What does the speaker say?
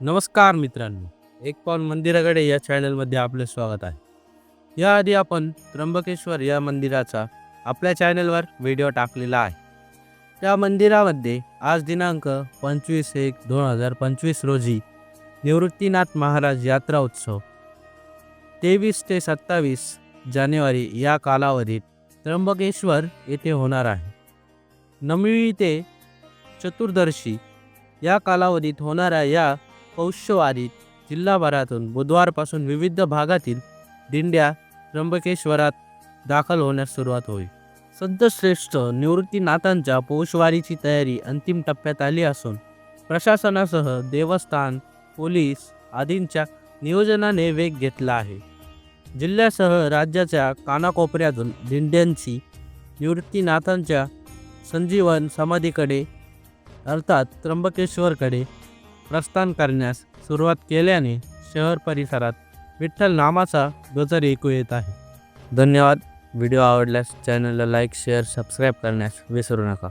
नमस्कार मित्रांनो एक पाऊल मंदिराकडे या चॅनलमध्ये आपले स्वागत आहे. याआधी आपण त्र्यंबकेश्वर या मंदिराचा आपल्या चॅनलवर व्हिडिओ टाकलेला आहे. त्या मंदिरामध्ये आज दिनांक पंचवीस एक दोन हजार पंचवीस रोजी निवृत्तीनाथ महाराज यात्रा उत्सव तेवीस ते सत्तावीस जानेवारी या कालावधीत त्र्यंबकेश्वर येथे होणार आहे. नवमी ते चतुर्दशी या कालावधीत होणाऱ्या या पौष्यवारीत जिल्हाभरातून बुधवारपासून विविध भागातील दिंड्या त्र्यंबकेश्वरात दाखल होण्यास सुरुवात होईल. संतश्रेष्ठ निवृत्तीनाथांच्या पौषवारीची तयारी अंतिम टप्प्यात आली असून प्रशासनासह देवस्थान पोलीस आदींच्या नियोजनाने वेग घेतला आहे. जिल्ह्यासह राज्याच्या कानाकोपऱ्यातून दिंड्यांची निवृत्तीनाथांच्या संजीवन समाधीकडे अर्थात त्र्यंबकेश्वरकडे प्रस्थान करण्यास सुरुवात केल्याने शहर परिसरात विठ्ठल नामाचा गजर ऐकू येत आहे. धन्यवाद. व्हिडिओ आवडल्यास चॅनलला लाईक शेअर सबस्क्राईब करण्यास विसरू नका.